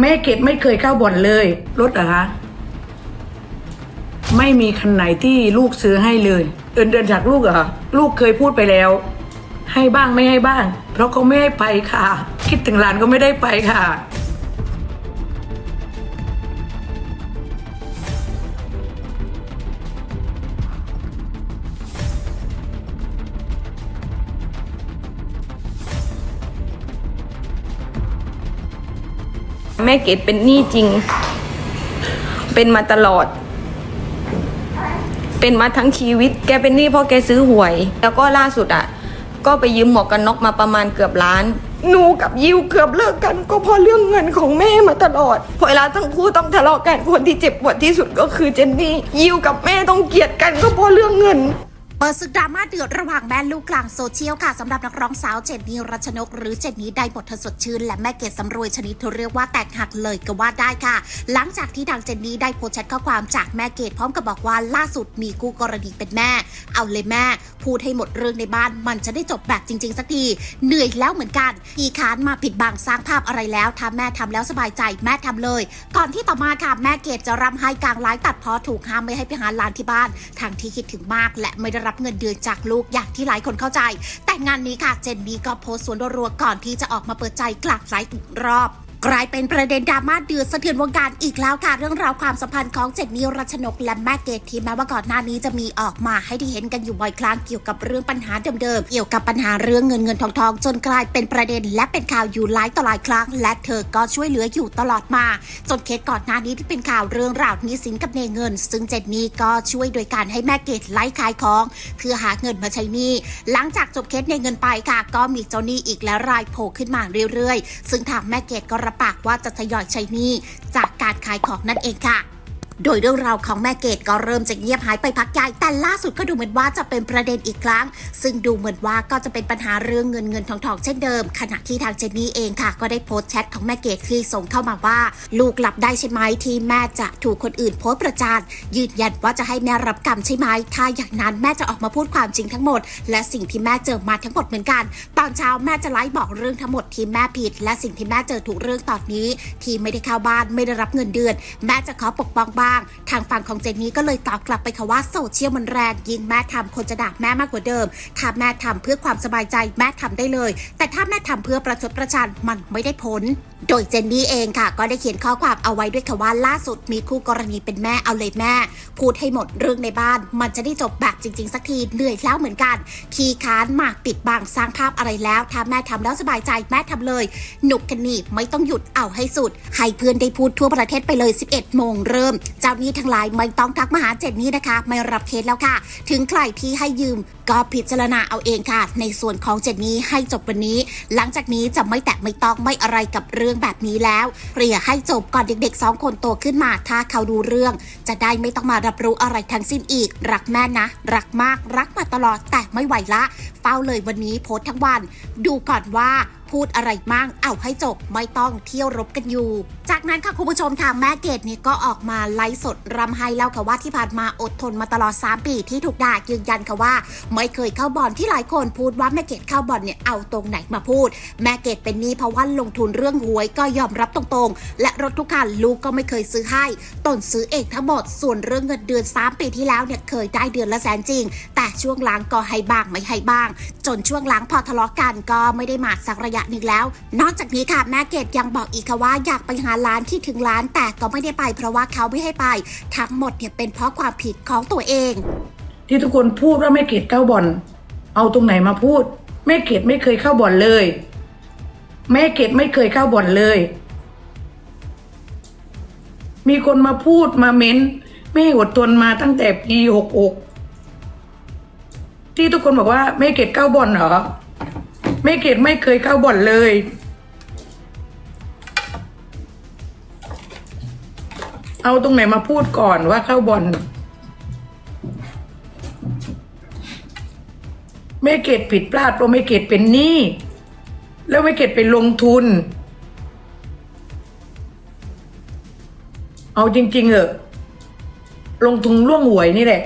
แม่เกดไม่เคยเข้าบ่อนเลยรถเหรอคะไม่มีคันไหนที่ลูกซื้อให้เลยเดินเดินจากลูกเหรอลูกเคยพูดไปแล้ว ให้บ้างไม่ให้บ้าง เพราะเขาไม่ให้ไปค่ะ คิดถึงหลานก็ไม่ได้ไปค่ะ ม่เกดเป็นหนี้จริง เป็นมาตลอด เป็นมาทั้งชีวิต แกเป็นหนี้เพราะแกซื้อหวย แล้วก็ล่าสุดอะ ก็ไปยืมหมวกกันน็อกมาประมาณเกือบล้านหนูกับยิวเกือบเลิกกัน ก็เพราะเรื่องเงินของแม่มาตลอดพอเวลาทั้งคู่ต้องทะเลาะกันคนที่เจ็บปวดที่สุดก็คือเจนนี่ยิวกับแม่ต้องเกลียดกันก็เพราะเรื่องเงิน เปิดศึกดราม่าเดือดระหว่างแม่ลูกกลางโซเชียลค่ะสำหรับนักร้องสาวเจนนี่รัชนก หรือเจนนี่ได้บทเธอสดชื่น และแม่เกดสำรวยชนิดที่เรียกว่าแตกหักเลยก็ว่าได้ค่ะ หลังจากที่ดังเจนนี่ได้โพสต์แชทข้อความจากแม่เกดพร้อมกับบอกว่าล่าสุดมีกู้กรณีเป็นแม่ เอาเลยแม่ พูดให้หมดเรื่องในบ้านมันจะได้จบแบบจริง ๆ สักทีเหนื่อยแล้วเหมือนกันอีคานมาผิดบังสร้างภาพอะไรแล้วถ้าแม่ทำแล้วสบายใจแม่ทำเลย ก่อนที่ต่อมาค่ะแม่เกดจะรำไห้กลางไลฟ์ตัดพอถูกห้ามไม่ให้ไปหาหลานที่บ้านทางที่คิดถึงมากและไม่ได้รับเงินเดือนจากลูกอย่างที่หลายคนเข้าใจ แต่งานนี้ค่ะเจนนี่ก็โพสต์สวนรัวๆก่อนที่จะออกมาเปิดใจกลับไลฟ์อีกรอบ กลายเป็นประเด็นดราม่าเดือดสะเทือนวงการอีกแล้วค่ะเรื่องราวความสัมพันธ์ของเจนนี่รัชนกและแม่เกดที่แม้ว่าก่อนหน้านี้จะมีออกมาให้ได้เห็นกันอยู่บ่อยครั้งเกี่ยวกับเรื่องปัญหาเดิมๆเกี่ยวกับปัญหาเรื่องเงินเงินทองทองจนกลายเป็นประเด็นและเป็นข่าวอยู่หลายต่อหลายครั้ง และเธอก็ช่วยเหลืออยู่ตลอดมา จนเคสก่อนหน้านี้ที่เป็นข่าวเรื่องราวนี้สินกับเนเงิน ซึ่งเจนนี่ก็ช่วยโดยการให้แม่เกดไล่ขายของ เพื่อหาเงินมาใช้หนี้หลังจากจบเคสเนเงินไปค่ะ ก็มีเจ้าหนี้อีกแล้วรายโผล่ขึ้นมาเรื่อยๆ ซึ่งทางแม่เกดก็รับปากว่าจะทยอยใช้หนี้จากการขายของนั่นเองค่ะ โดยเรื่องราวของแม่เกดก็เริ่มจะเงียบหายไปพักใหญ่แต่ล่าสุดก็ดูเหมือนว่าจะเป็นประเด็นอีกครั้ง ซึ่งดูเหมือนว่าก็จะเป็นปัญหาเรื่องเงินเงินทองทองเช่นเดิม ขณะที่ทางเจนนี่เองค่ะ ก็ได้โพสต์แชทของแม่เกดที่ส่งเข้ามาว่า ลูกหลับได้ใช่ไหมที่แม่จะถูกคนอื่นโพสต์ประจานยืนยันว่าจะให้แม่รับกรรมใช่ไหมถ้าอย่างนั้นแม่จะออกมาพูดความจริงทั้งหมด และสิ่งที่แม่เจอมาทั้งหมดเหมือนกัน ตอนเช้าแม่จะไลฟ์บอกเรื่องทั้งหมดที่แม่ผิด และสิ่งที่แม่เจอถูกเรื่องตอนนี้ ที่ไม่ได้เข้าบ้านไม่ได้รับเงินเดือน แม่จะขอปกป้องบ้าง ทางฝั่งของเจนนี่ก็เลยตอบกลับไปค่ะว่าโซเชียลมันแรงยิ่งแม่ทำคนจะด่าแม่มากกว่าเดิม ถ้าแม่ทำเพื่อความสบายใจแม่ทำได้เลย แต่ถ้าแม่ทำเพื่อประชดประชันมันไม่ได้ผลโดยเจนนี่เองค่ะ ก็ได้เขียนข้อความเอาไว้ด้วยค่ะว่าล่าสุดมีคู่กรณีเป็นแม่เอาเลยแม่ พูดให้หมดเรื่องในบ้าน มันจะได้จบแบบจริง ๆ สักทีเหนื่อยแล้วเหมือนกัน ขี้ค้านหมากปิดบังสร้างภาพอะไรแล้วถ้าแม่ทำแล้วสบายใจแม่ทำเลย หนุกกันนีไม่ต้องหยุดเอาให้สุด ให้เพื่อนได้พูดทั่วประเทศไปเลย 11 โมงเริ่มเจ้านี้ทั้งหลายไม่ต้องทักมาหาเจนนี่นะคะ ไม่รับเคสแล้วค่ะ ถึงใครที่ให้ยืมก็พิจารณาเอาเองค่ะ ในส่วนของเจนนี่ให้จบวันนี้ หลังจากนี้จะไม่แตะไม่ต้องไม่อะไรกับเรื่องแบบนี้แล้วเปลี่ยให้จบก่อนเด็กๆสองคนโตขึ้นมาถ้าเขาดูเรื่อง จะได้ไม่ต้องมารับรู้อะไรทั้งสิ้นอีก รักแม่นะ รักมากรักมาตลอดแต่ไม่ไหวละ เฝ้าเลยวันนี้โพสทั้งวัน ดูก่อนว่า พูดอะไรมั่งเอาให้จบไม่ต้องเที่ยวรบกันอยู่ จากนั้นค่ะคุณผู้ชมทางแม่เกดเนี่ยก็ออกมาไลฟ์สดรำไห้เล่าค่ะว่าที่ผ่านมาอดทนมาตลอด 3 ปีที่ถูกด่ายืนยันค่ะว่า ไม่เคยเข้าบ่อนที่หลายคนพูดว่าแม่เกดเข้าบ่อนเนี่ยเอาตรงไหนมาพูด แม่เกดเป็นนี้เพราะว่าลงทุนเรื่องหวยก็ยอมรับตรงๆ และรถทุกคันลูกก็ไม่เคยซื้อให้ตนซื้อเองทั้งหมดส่วนเรื่องเงินเดือน 3 ปีที่แล้วเนี่ยเคยได้เดือนละแสนจริง แต่ช่วงหลังก็ให้บ้างไม่ให้บ้าง จนช่วงหลังพอทะเลาะกันก็ไม่ได้มาสักระยะหนึ่งแล้ว นอกจากนี้ค่ะแม่เกดยังบอกอีกค่ะว่าอยากไปหาร้านที่ถึงร้านแต่ก็ไม่ได้ไปเพราะว่าเขาไม่ให้ไป ทั้งหมดเนี่ยเป็นเพราะความผิดของตัวเอง ที่ทุกคนพูดว่าแม่เกดเข้าบ่อน เอาตรงไหนมาพูดแม่เกดไม่เคยเข้าบ่อนเลยแม่เกดไม่เคยเข้าบ่อนเลย มีคนมาพูดมาเม้นแม่อดทนมาตั้งแต่ปีหกอกที่ทุกคนบอกว่าแม่เกดเข้าบ่อนเหรอ แม่เกดไม่เคยเข้าบ่อนเลย เอาตรงไหนมาพูดก่อนว่าเข้าบ่อนแม่เกดผิดพลาดเพราะแม่เกดเป็นหนี้แล้วแม่เกดไปลงทุน เอาจริง ๆ เหอะลงทุนเรื่องหวยนี่แหละ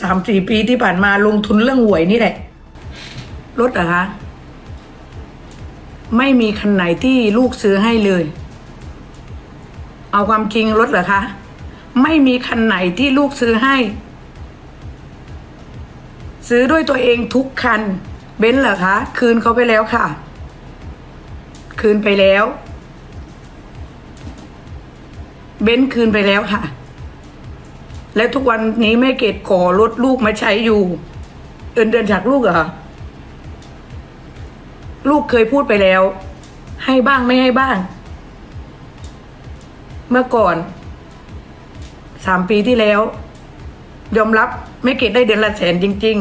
สามสี่ปีที่ผ่านมาลงทุนเรื่องหวยนี่แหละ ลดเหรอคะ ไม่มีคันไหนที่ลูกซื้อให้เลย เอาความจริงรถเหรอคะ ไม่มีคันไหนที่ลูกซื้อให้ ซื้อด้วยตัวเองทุกคัน เบนซ์เหรอคะ คืนเขาไปแล้วค่ะ คืนไปแล้ว เบนซ์คืนไปแล้วค่ะ และทุกวันนี้แม่เกดขอรถลูกมาใช้อยู่เอินเดินจากลูกเหรอ ลูกเคยพูดไปแล้ว ให้บ้างไม่ให้บ้าง เมื่อก่อนสามปีที่แล้ว ยอมรับไม่เกดได้เดือนละแสนจริง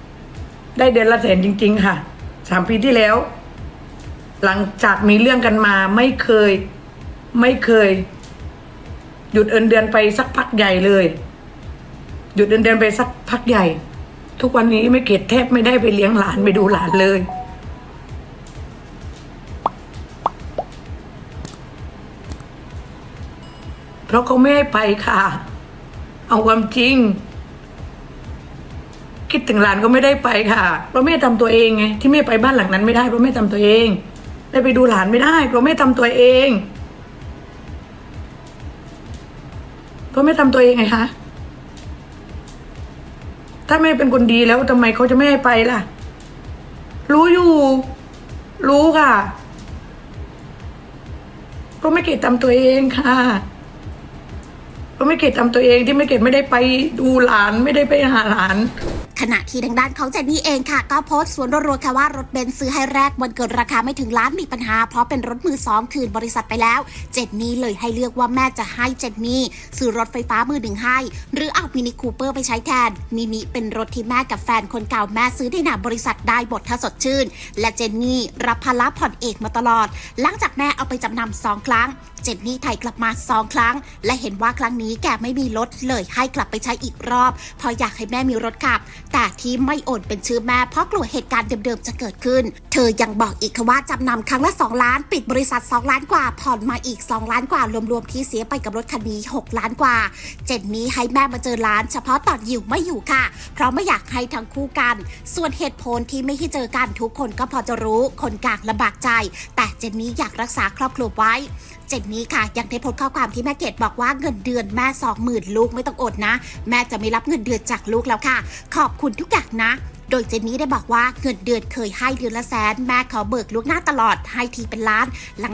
ๆ ได้เดือนละแสนจริง ๆ ค่ะสามปีที่แล้ว หลังจากมีเรื่องกันมาไม่เคย ไม่เคย หยุดเอินเดือนไปสักพักใหญ่เลย หยุดเอินเดือนไปสักพักใหญ่ ทุกวันนี้ไม่เกดแทบไม่ได้ไปเลี้ยงหลานไปดูหลานเลย ราะเขาไม่ให้ไปค่ะ เอาความจริง คิดถึงหลานก็ไม่ได้ไปค่ะเพราะแม่ทำตัวเองไงที่แม่ไปบ้านหลังนั้นไม่ได้เพราะแม่ทำตัวเอง ได้ไปดูหลานไม่ได้เพราะแม่ทำตัวเองเพราะแม่ทำตัวเองไงคะถ้าแม่เป็นคนดีแล้วทำไมเขาจะไม่ให้ไปล่ะ รู้อยู่ รู้ค่ะเพราะไม่เกตทำตัวเองค่ะ ก็ไม่เกตทำตัวเองที่ไม่เกตไม่ได้ไปดูหลานไม่ได้ไปหาหลาน ขณะที่ทางด้านของเจนนี่เองค่ะ ก็โพสต์สวนรัวๆค่ะว่ารถเบนซ์ซื้อให้แรกวันเกิดราคาไม่ถึงล้านมีปัญหา เพราะเป็นรถมือสองคืนบริษัทไปแล้ว เจนนี่เลยให้เลือกว่าแม่จะให้เจนนี่ซื้อรถไฟฟ้ามือหนึ่งให้ หรือเอามินิคูเปอร์ไปใช้แทนมินิเป็นรถที่แม่กับแฟนคนเก่าแม่ซื้อในนามบริษัทได้บทถ้าสดชื่น และเจนนี่รับภาระผ่อนเอกมาตลอด หลังจากแม่เอาไปจำนำสองครั้งเจนนี่ไถ่กลับมาสองครั้ง และเห็นว่าครั้งนี้แกไม่มีรถเลยให้กลับไปใช้อีกรอบเพราะอยากให้แม่มีรถขับ แต่ที่ไม่โอนเป็นชื่อแม่เพราะกลัวเหตุการณ์เดิมๆจะเกิดขึ้น เธอยังบอกอีกค่ะว่าจำนำครั้งละ 2 ล้าน ปิดบริษัท 2 ล้านกว่า ผ่อนมาอีก 2 ล้านกว่ารวมๆที่เสียไปกับรถคันนี้ 6 ล้านกว่า เจนนี้ให้แม่มาเจอร้าน เฉพาะตอนอยิวไม่อยู่ค่ะ เพราะไม่อยากให้ทั้งคู่กัน ส่วนเหตุผลที่ไม่ให้เจอกันทุกคนก็พอจะรู้คนกางลำบากใจ แต่เจนนี้อยากรักษาครอบครัวไว้ จนนี้ค่ะ ยังได้โพสข้อความที่แม่เกดบอกว่าเงินเดือนแม่สองหมื่นลูกไม่ต้องอดนะ แม่จะไม่รับเงินเดือนจากลูกแล้วค่ะ ขอบคุณทุกอย่างนะโดยเจนนี่ได้บอกว่าเงินเดือนเคยให้เดือนละแสน แม่ขอเบิกล่วงหน้าตลอดให้ทีเป็นล้าน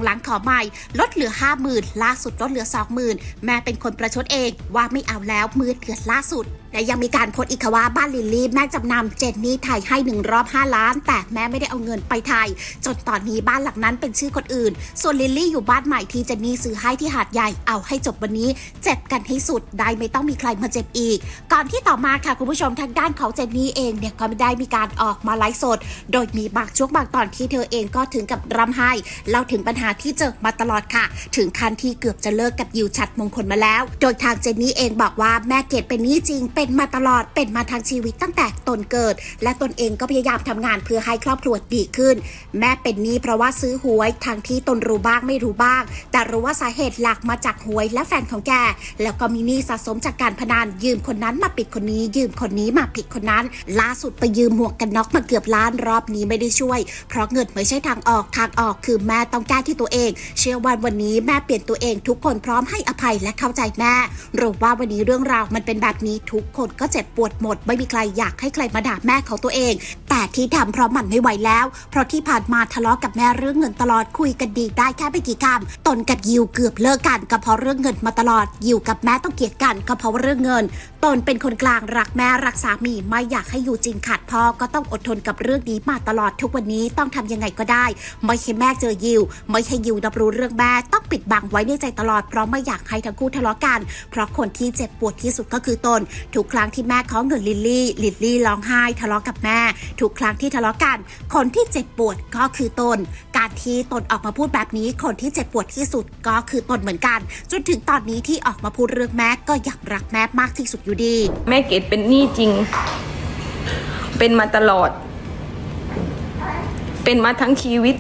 หลังๆขอใหม่ ลดเหลือห้าหมื่นล่าสุดลดเหลือสองหมื่นแม่เป็นคนประชดเองว่าไม่เอาแล้วมือเดือนล่าสุด และยังมีการโพสอีกค่ะว่าบ้านลิลลี่แม่จำนำเจนนี่ไทยให้หนึ่งรอบ 5 ล้าน แต่แม่ไม่ได้เอาเงินไปไทยจนตอนนี้บ้านหลังนั้นเป็นชื่อคนอื่น ส่วนลิลลี่อยู่บ้านใหม่ที่เจนนี่ซื้อให้ที่หาดใหญ่เอาให้จบวันนี้ เจ็บกันให้สุดได้ไม่ต้องมีใครมาเจ็บอีก ก่อนที่ต่อมาค่ะคุณผู้ชมทางด้านของเจนนี่เองเนี่ยก็ไม่ได้มีการออกมาไลฟ์สด โดยมีบางช่วงบางตอนที่เธอเองก็ถึงกับร่ำไห้เล่าถึงปัญหาที่เจอมาตลอดค่ะ ถึงขั้นที่เกือบจะเลิกกับยิวชัดมงคลมาแล้ว โดยทางเจนนี่เองบอกว่าแม่เกดเป็นนี้จริงเเป็นมาตลอดเป็นมาทางชีวิตตั้งแต่ตนเกิด และตนเองก็พยายามทำงานเพื่อให้ครอบครัวดีขึ้น แม่เป็นหนี้เพราะว่าซื้อหวยทางที่ตนรู้บ้างไม่รู้บ้าง แต่รู้ว่าสาเหตุหลักมาจากหวยและแฟนของแก แล้วก็มีหนี้สะสมจากการพนันยืมคนนั้นมาปิดคนนี้ ยืมคนนี้มาผิดคนนั้น ล่าสุดไปยืมหมวกกันน็อกมาเกือบล้านรอบนี้ไม่ได้ช่วย เพราะเงินไม่ใช่ทางออกทางออกคือแม่ต้องแก้ที่ตัวเอง เชื่อว่าวันนี้แม่เปลี่ยนตัวเองทุกคนพร้อมให้อภัยและเข้าใจแม่รู้ว่าวันนี้เรื่องราวมันเป็นแบบนี้ทุกคนก็เจ็บปวดหมด ไม่มีใครอยากให้ใครมาด่าแม่เขาตัวเอง แต่ที่ทำเพราะมันไม่ไหวแล้ว เพราะที่ผ่านมาทะเลาะกับแม่เรื่องเงินตลอดคุยกันดีได้แค่ไม่กี่คำตนกับยิวเกือบเลิกกันก็เพราะเรื่องเงินมาตลอดยิวกับแม่ต้องเกลียดกันก็เพราะเรื่องเงิน ตนเป็นคนกลางรักแม่รักสามีไม่อยากให้อยู่จริงขาดพ่อก็ต้องอดทนกับเรื่องนี้มาตลอดทุกวันนี้ต้องทำยังไงก็ได้ ไม่ให้แม่เจอยิว ไม่ให้ยิวรับรู้เรื่องแม่ต้องปิดบังไว้ในใจตลอดเพราะไม่อยากให้ทั้งคู่ทะเลาะกัน เพราะคนที่เจ็บปวดที่สุดก็คือตนทุกครั้งที่แม่ขอเงินลิลลี่ลิลลี่ร้องไห้ทะเลาะกับแม่ทุกครั้งที่ทะเลาะกัน คนที่เจ็บปวดก็คือตน การที่ตนออกมาพูดแบบนี้ คนที่เจ็บปวดที่สุดก็คือตนเหมือนกัน จนถึงตอนนี้ที่ออกมาพูดเรื่องแม่ก็อยากรักแม่มากที่สุดอยู่ดี แม่เกดเป็นหนี้จริง เป็นมาตลอด เป็นมาทั้งชีวิต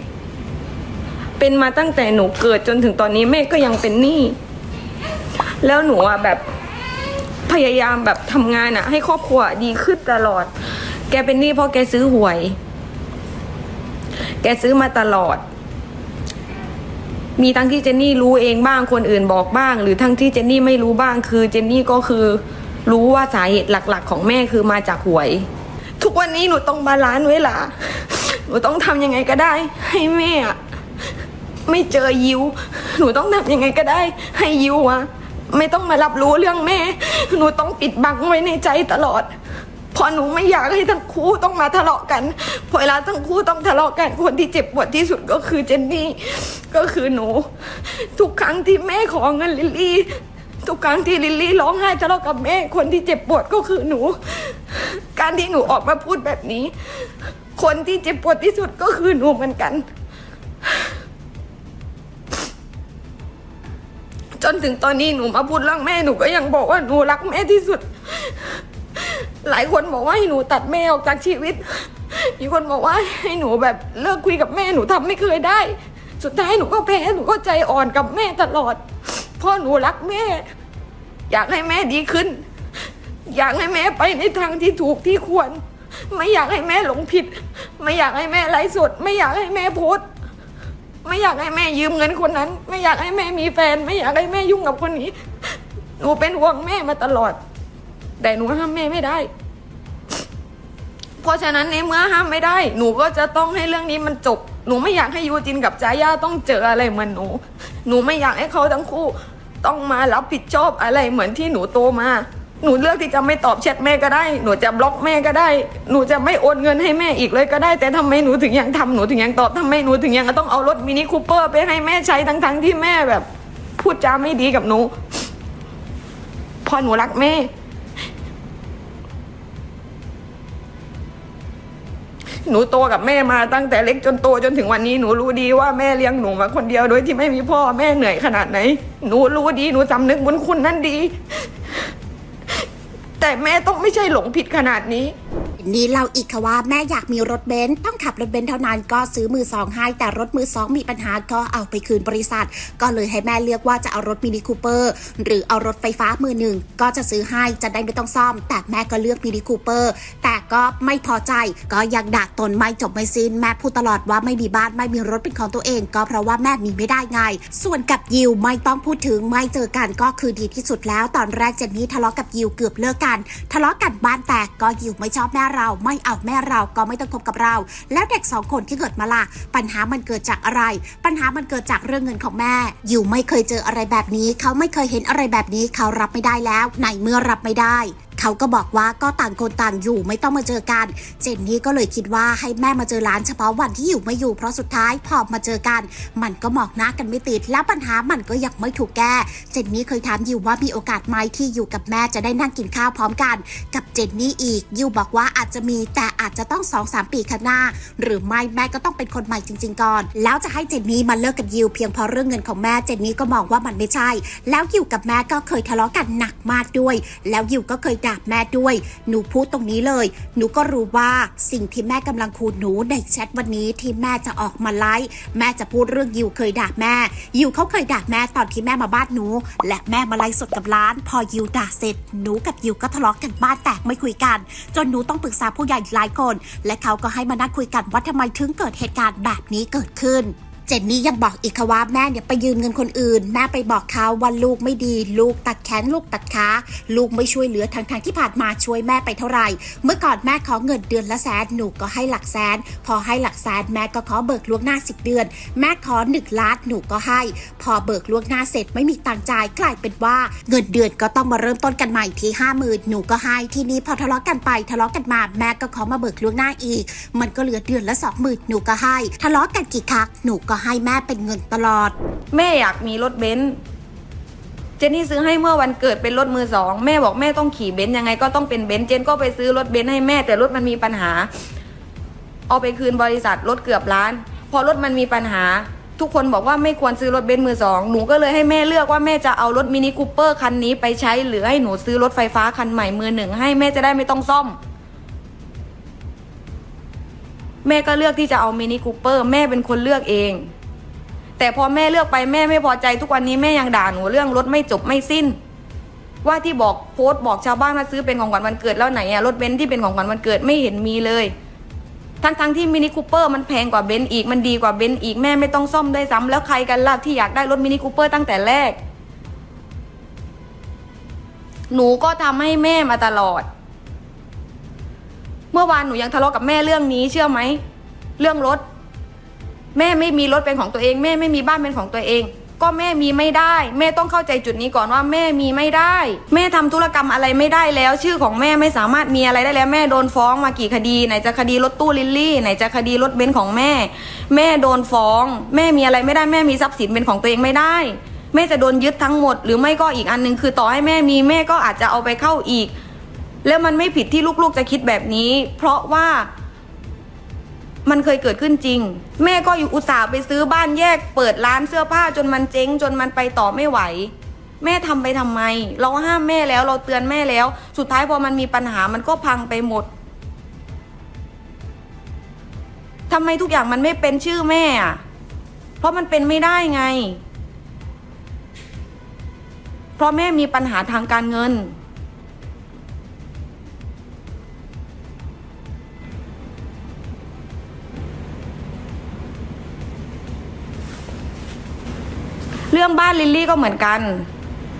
เป็นมาตั้งแต่หนูเกิดจนถึงตอนนี้แม่ก็ยังเป็นหนี้แล้วหนูอะแบบพยายามแบบทำงานอะให้ครอบครัวดีขึ้นตลอด แกเป็นหนี้เพราะแกซื้อหวย แกซื้อมาตลอด มีทั้งที่เจนนี่รู้เองบ้างคนอื่นบอกบ้าง หรือทั้งที่เจนนี่ไม่รู้บ้างคือเจนนี่ก็คือรู้ว่าสาเหตุหลัก ๆ ของแม่คือมาจากหวย ทุกวันนี้หนูต้องบาลานซ์เวลาหนูต้องทำยังไงก็ได้ ให้แม่อะไม่เจอยิว หนูต้องทำยังไงก็ได้ ให้ยิวอะไม่ต้องมารับรู้เรื่องแม่ หนูต้องปิดบังไว้ในใจตลอด เพราะหนูไม่อยากให้ทั้งคู่ต้องมาทะเลาะกันพอเวลาทั้งคู่ต้องทะเลาะกันคนที่เจ็บปวดที่สุดก็คือเจนนี่ ก็คือหนู ทุกครั้งที่แม่ขอเงินลิลลี่ ทุกครั้งที่ลิลลี่ร้องไห้ทะเลาะกับแม่คนที่เจ็บปวดก็คือหนู การที่หนูออกมาพูดแบบนี้ คนที่เจ็บปวดที่สุดก็คือหนูเหมือนกัน จนถึงตอนนี้หนูมาพูดเรื่องแม่หนูก็ยังบอกว่าหนูรักแม่ที่สุด หลายคนบอกว่าให้หนูตัดแม่ออกจากชีวิตมีคนบอกว่าให้หนูแบบเลิกคุยกับแม่หนูทำไม่เคยได้ สุดท้ายหนูก็แพ้หนูก็ใจอ่อนกับแม่ตลอดเพราะหนูรักแม่ อยากให้แม่ดีขึ้น อยากให้แม่ไปในทางที่ถูกที่ควร ไม่อยากให้แม่หลงผิด ไม่อยากให้แม่ไร้สด ไม่อยากให้แม่โพสไม่อยากให้แม่ยืมเงินคนนั้น ไม่อยากให้แม่มีแฟน ไม่อยากให้แม่ยุ่งกับคนนี้ หนูเป็นห่วงแม่มาตลอด แต่หนูห้ามแม่ไม่ได้ เพราะฉะนั้นในเมื่อห้ามไม่ได้ หนูก็จะต้องให้เรื่องนี้มันจบ หนูไม่อยากให้ยูจินกับจาย่าต้องเจออะไรเหมือนหนู หนูไม่อยากให้เขาทั้งคู่ ต้องมารับผิดชอบอะไรเหมือนที่หนูโตมา หนูเลือกที่จะไม่ตอบแชทแม่ก็ได้ หนูจะบล็อกแม่ก็ได้ หนูจะไม่โอนเงินให้แม่อีกเลยก็ได้ แต่ทำไมหนูถึงยังทำหนูถึงยังตอบทำไมหนูถึงยังต้องเอารถมินิคูเปอร์ไปให้แม่ใช้ทั้งๆที่แม่แบบ พูดจาไม่ดีกับหนูเพอหนูรักแม่ หนูโตกับแม่มาตั้งแต่เล็กจนโตจนถึงวันนี้หนูรู้ดีว่าแม่เลี้ยงหนูมาคนเดียวโดยที่ไม่มีพ่อแม่เหนื่อยขนาดไหน หนูรู้ดีหนูจำนึกบุญคุณนั่นดี แต่แม่ต้องไม่ใช่หลงผิดขนาดนี้ นี่เล่าอีกค่ะว่าแม่อยากมีรถเบนซ์ต้องขับรถเบนซ์เท่านั้นก็ซื้อมือสองให้แต่รถมือสองมีปัญหาก็เอาไปคืนบริษัท ก็เลยให้แม่เลือกว่าจะเอารถมินิคูเปอร์หรือเอารถไฟฟ้ามือหนึ่งก็จะซื้อให้จะได้ไม่ต้องซ่อม แต่แม่ก็เลือกมินิคูเปอร์แต่ก็ไม่พอใจก็ยังด่าตนไม่จบไม่สิ้นแม่พูดตลอดว่าไม่มีบ้านไม่มีรถเป็นของตัวเอง ก็เพราะว่าแม่มีไม่ได้ไง ส่วนกับยิวไม่ต้องพูดถึงไม่เจอกันก็คือดีที่สุดแล้ว ตอนแรกเจนนี่ทะเลาะกับยิวเกือบเลิกกัน ทะเลาะกันบ้านแตกก็ยิวไม่ชอบแม่เราไม่เอาแม่เราก็ไม่ต้องคบกับเรา แล้วเด็กสองคนที่เกิดมาล่ะปัญหามันเกิดจากอะไร ปัญหามันเกิดจากเรื่องเงินของแม่ อยู่ไม่เคยเจออะไรแบบนี้ เขาไม่เคยเห็นอะไรแบบนี้เขารับไม่ได้แล้วในเมื่อรับไม่ได้ เขาก็บอกว่าก็ต่างคนต่างอยู่ไม่ต้องมาเจอกัน เจนนี่ก็เลยคิดว่าให้แม่มาเจอร้านเฉพาะวันที่อยู่ไม่อยู่เพราะสุดท้ายพอมาเจอกัน มันก็หมองหน้ากันไม่ติด แล้วปัญหามันก็ยังไม่ถูกแก้ เจนนี่เคยถามยิวว่ามีโอกาสไหมที่อยู่กับแม่จะได้นั่งกินข้าวพร้อมกัน กับเจนนี่อีกยิวบอกว่าอาจจะมีแต่อาจจะต้อง2องสามปีข้างหน้า หรือไม่แม่ก็ต้องเป็นคนใหม่จริง ๆ ก่อน แล้วจะให้เจนนี่มาเลิกกับยิวเพียงเพราะเรื่องเงินของแม่เจนนี่ก็มองว่ามันไม่ใช่ แล้วยิวกับแม่ก็เคยทะเลาะกันหนักมากด้วย แล้วยิวก็เคยด่าแม่ด้วย หนูพูดตรงนี้เลย หนูก็รู้ว่าสิ่งที่แม่กำลังคูหนูในแชทวันนี้ที่แม่จะออกมาไลฟ์แม่จะพูดเรื่องยิวเคยด่าแม่ ยิวเขาเคยด่าแม่ตอนที่แม่มาบ้านหนู และแม่มาไลฟ์สดกับร้าน พอยิวด่าเสร็จ หนูกับยิวก็ทะเลาะกันบ้านแตกไม่คุยกัน จนหนูต้องปรึกษาผู้ใหญ่หลายคน และเขาก็ให้มานั่งคุยกันว่าทำไมถึงเกิดเหตุการณ์แบบนี้เกิดขึ้น เจนนี่ยังบอกอีกค่ะว่าแม่เนี่ยไปยืมเงินคนอื่น แม่ไปบอกเขาว่าลูกไม่ดี ลูกตัดแขนลูกตัดขาลูกไม่ช่วยเหลือทางทางที่ผ่านมาช่วยแม่ไปเท่าไหร่ เมื่อก่อนแม่ขอเงินเดือนละแสนหนูก็ให้หลักแสน พอให้หลักแสนแม่ก็ขอเบิกล่วงหน้า10เดือน แม่ขอหนึ่งล้านหนูก็ให้ พอเบิกล่วงหน้าเสร็จไม่มีตังจ่ายกลายเป็นว่าเงินเดือนก็ต้องมาเริ่มต้นกันใหม่ที่ห้าหมื่นหนูก็ให้ทีนี้พอทะเลาะกันไปทะเลาะกันมาแม่ก็ขอมาเบิกล่วงหน้าอีก มันก็เหลือเดือนละสองหมื่นหนูก็ให้ ทะเลาะกันกี่ครั้งหนูก็ให้แม่เป็นเงินตลอด แม่อยากมีรถเบนซ์เจนนี่ซื้อให้เมื่อวันเกิดเป็นรถมือสองแม่บอกแม่ต้องขี่เบนซ์ยังไงก็ต้องเป็นเบนซ์เจนก็ไปซื้อรถเบนซ์ให้แม่แต่รถมันมีปัญหา เอาไปคืนบริษัทรถเกือบล้าน พอรถมันมีปัญหา ทุกคนบอกว่าไม่ควรซื้อรถเบนซ์มือสองหนูก็เลยให้แม่เลือกว่าแม่จะเอารถมินิคูเปอร์คันนี้ไปใช้หรือให้หนูซื้อรถไฟฟ้าคันใหม่มือหนึ่งให้แม่จะได้ไม่ต้องซ่อม แม่ก็เลือกที่จะเอามินิคูเปอร์แม่เป็นคนเลือกเอง แต่พอแม่เลือกไปแม่ไม่พอใจทุกวันนี้แม่ยังด่าหนูเรื่องรถไม่จบไม่สิ้น ว่าที่บอกโพสต์บอกชาวบ้านว่าซื้อเป็นของขวัญวันเกิดแล้วไหนอะรถเบนซ์ที่เป็นของขวัญวันเกิดไม่เห็นมีเลยทั้งทั้งๆที่มินิคูเปอร์มันแพงกว่าเบนซ์อีกมันดีกว่าเบนซ์อีกแม่ไม่ต้องซ่อมได้ซ้ำแล้วใครกันล่ะที่อยากได้รถมินิคูเปอร์ตั้งแต่แรก หนูก็ทำให้แม่มาตลอด มื่อวานหนูยังทะเลาะกับแม่เรื่องนี้เชื่อไหม เรื่องรถ แม่ไม่มีรถเป็นของตัวเอง แม่ไม่มีบ้านเป็นของตัวเอง ก็แม่มีไม่ได้ แม่ต้องเข้าใจจุดนี้ก่อนว่าแม่มีไม่ได้ แม่ทำธุรกรรมอะไรไม่ได้แล้ว ชื่อของแม่ไม่สามารถมีอะไรได้แล้ว แม่โดนฟ้องมากี่คดี ไหนจะคดีรถตู้ลิลลี่ ไหนจะคดีรถเบนซ์ของแม่ แม่โดนฟ้อง แม่มีอะไรไม่ได้แม่มีทรัพย์สินเป็นของตัวเองไม่ได้แม่จะโดนยึดทั้งหมด หรือไม่ก็อีกอันหนึงคือต่อให้แม่มีแม่ก็อาจจะเอาไปเข้าอีก แล้วมันไม่ผิดที่ลูกๆจะคิดแบบนี้ เพราะว่ามันเคยเกิดขึ้นจริง แม่ก็อยู่อุตส่าห์ไปซื้อบ้านแยกเปิดร้านเสื้อผ้าจนมันเจ๊ง จนมันไปต่อไม่ไหว แม่ทำไปทำไม เราห้ามแม่แล้วเราเตือนแม่แล้ว สุดท้ายพอมันมีปัญหามันก็พังไปหมดทำไมทุกอย่างมันไม่เป็นชื่อแม่อะเพราะมันเป็นไม่ได้ไง เพราะแม่มีปัญหาทางการเงิน รื่องบ้านลิลลี่ก็เหมือนกัน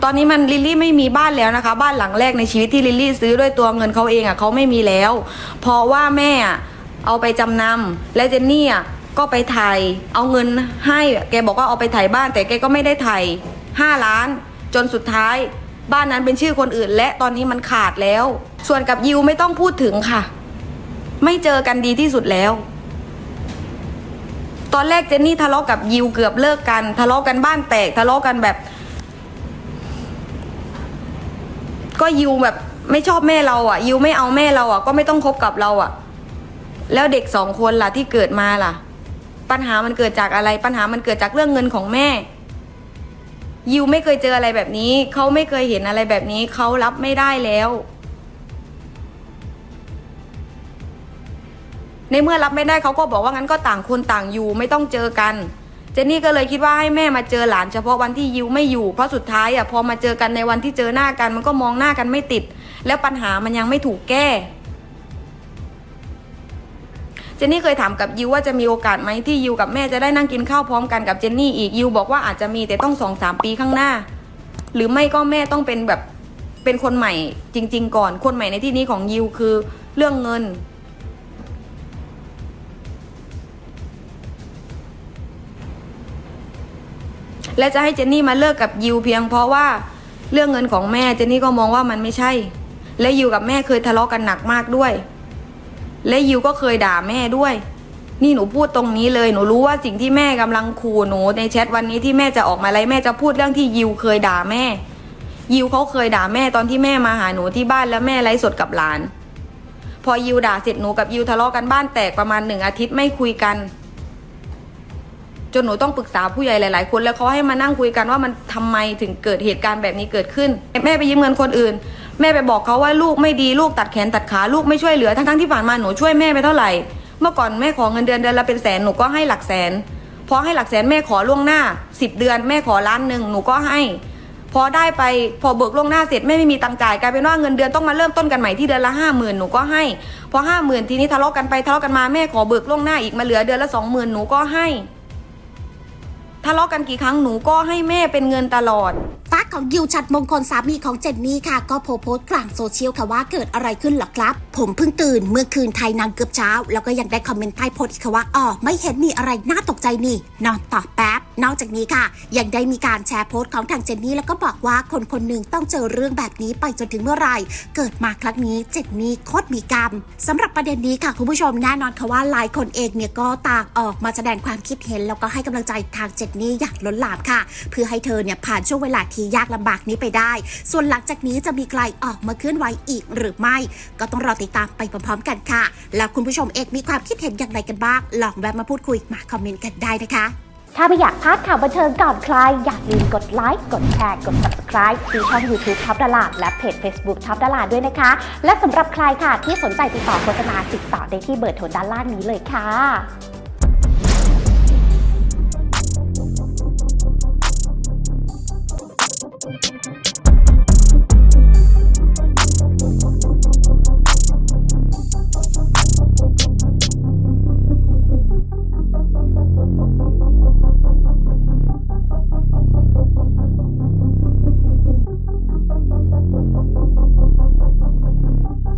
ตอนนี้มันลิลลี่ไม่มีบ้านแล้วนะคะ บ้านหลังแรกในชีวิตที่ลิลลี่ซื้อด้วยตัวเงินเขาเองอะ่ะเขาไม่มีแล้ว เพราะว่าแม่อะเอาไปจำนำและเจนนี่อะก็ไปไทยเอาเงินให้แกบอกว่าเอาไปถ่ายบ้าน แต่แกก็ไม่ได้ไถ่ายห้าล้าน จนสุดท้าย บ้านนั้นเป็นชื่อคนอื่น และตอนนี้มันขาดแล้ว ส่วนกับยิวไม่ต้องพูดถึงค่ะ ไม่เจอกันดีที่สุดแล้ว ตอนแรกเจนนี่ทะเลาะกับยิวเกือบเลิกกัน ทะเลาะกันบ้านแตก ทะเลาะกันแบบ ก็ยิวแบบไม่ชอบแม่เราอะ ยิวไม่เอาแม่เราอะ ก็ไม่ต้องคบกับเราอะ แล้วเด็กสองคนล่ะที่เกิดมาล่ะ ปัญหามันเกิดจากอะไร ปัญหามันเกิดจากเรื่องเงินของแม่ยิวไม่เคยเจออะไรแบบนี้ เขาไม่เคยเห็นอะไรแบบนี้ เขารับไม่ได้แล้ว ในเมื่อรับไม่ได้เขาก็บอกว่างั้นก็ต่างคนต่างอยู่ไม่ต้องเจอกัน เจนนี่ก็เลยคิดว่าให้แม่มาเจอหลานเฉพาะวันที่ยิวไม่อยู่เพราะสุดท้ายอะพอมาเจอกันในวันที่เจอหน้ากัน มันก็มองหน้ากันไม่ติด แล้วปัญหามันยังไม่ถูกแก้ เจนนี่เคยถามกับยิวว่าจะมีโอกาสไหมที่ยิวกับแม่จะได้นั่งกินข้าวพร้อมกันกับเจนนี่อีกยิวบอกว่าอาจจะมีแต่ต้องสองสามปีข้างหน้า หรือไม่ก็แม่ต้องเป็นแบบเป็นคนใหม่จริง ๆ ก่อนคนใหม่ในที่นี้ของยิวคือเรื่องเงิน และจะให้เจนนี่มาเลิกกับยิวเพียงเพราะว่าเรื่องเงินของแม่เจนนี่ก็มองว่ามันไม่ใช่ และยิวกับแม่เคยทะเลาะกันหนักมากด้วย และยิวก็เคยด่าแม่ด้วย นี่หนูพูดตรงนี้เลยหนูรู้ว่าสิ่งที่แม่กำลังขู่หนูในแชทวันนี้ที่แม่จะออกมาอะไรแม่จะพูดเรื่องที่ยิวเคยด่าแม่ ยิวเขาเคยด่าแม่ตอนที่แม่มาหาหนูที่บ้านแล้วแม่ไลฟ์สดกับหลาน พอยิวด่าเสร็จหนูกับยิวทะเลาะกันบ้านแตกประมาณหนึ่งอาทิตย์ไม่คุยกัน จนหนูต้องปรึกษาผู้ใหญ่หลาย ๆ คนแล้วเขาให้มานั่งคุยกันว่ามันทำไมถึงเกิดเหตุการณ์แบบนี้เกิดขึ้น แม่ไปยืมเงินคนอื่น แม่ไปบอกเขาว่าลูกไม่ดีลูกตัดแขนตัดขาลูกไม่ช่วยเหลือทั้งๆที่ผ่านมาหนูช่วยแม่ไปเท่าไหร่ เมื่อก่อนแม่ขอเงินเดือนเดือนละเป็นแสนหนูก็ให้หลักแสนพอให้หลักแสนแม่ขอล่วงหน้าสิบเดือนแม่ขอล้านหนึ่งหนูก็ให้พอได้ไปพอเบิกล่วงหน้าเสร็จแม่ไม่มีตังค์จ่ายกลายเป็นว่าเงินเดือนต้องมาเริ่มต้นกันใหม่ที่เดือนละห้าหมื่นหนูก็ให้ พอห้าหมื่นทีนี้ทะเลาะกันไปทะเลาะกันมาแม่ขอเบิกล่วงหน้าอีกมาเหลือเดือนละสองหมื่นหนูก็ให้ ทะเลาะกันกี่ครั้งหนูก็ให้แม่เป็นเงินตลอด ฟ้าของยิวชัดมงคลสามีของเจนนี่ค่ะ ก็โพสต์กลางโซเชียลค่ะว่าเกิดอะไรขึ้นหรอครับ ผมเพิ่งตื่นเมื่อคืนไทยนางเกือบเช้า แล้วก็ยังได้คอมเมนต์ใต้โพสต์ค่ะว่าอ๋อไม่เห็นมีอะไรน่าตกใจนี่ นอนต่อแป๊บ นอกจากนี้ค่ะ ยังได้มีการแชร์โพสต์ของทางเจนนี่แล้วก็บอกว่าคนคนหนึ่งต้องเจอเรื่องแบบนี้ไปจนถึงเมื่อไหร่เกิดมาครั้งนี้เจนนี่โคตรมีกรรมสำหรับประเด็นนี้ค่ะคุณผู้ชมแน่นอนค่ะว่าหลายคนเองเนี่ยก็ต่างออกมาแสดงความคิดเห็น แล้วก็ให้กำลังใจทางเจนนี่อย่างล้นหลามค่ะ เพื่อให้เธอเนี่ยผ่านช่วงเวลาทียากลำบากนี้ไปได้ ส่วนหลังจากนี้จะมีใครออกมาเคลื่อนไหวอีกหรือไม่ ก็ต้องรอติดตามไปพร้อมๆกันค่ะ แล้วคุณผู้ชมเองมีความคิดเห็นอย่างไรกันบ้าง ลองแวะมาพูดคุยมาคอมเมนต์กันได้นะคะถ้าไม่อยากพลาดข่าวบันเทิงก่อนใคร อย่าลืมกดไลค์ กดแชร์ กด subscribe ที่ช่อง YouTube ท็อปดาราและเพจ Facebook ท็อปดาราด้วยนะคะ และสำหรับใครค่ะที่สนใจติดต่อโฆษณาติดต่อได้ที่เบอร์โทรด้านล่างนี้เลยค่ะ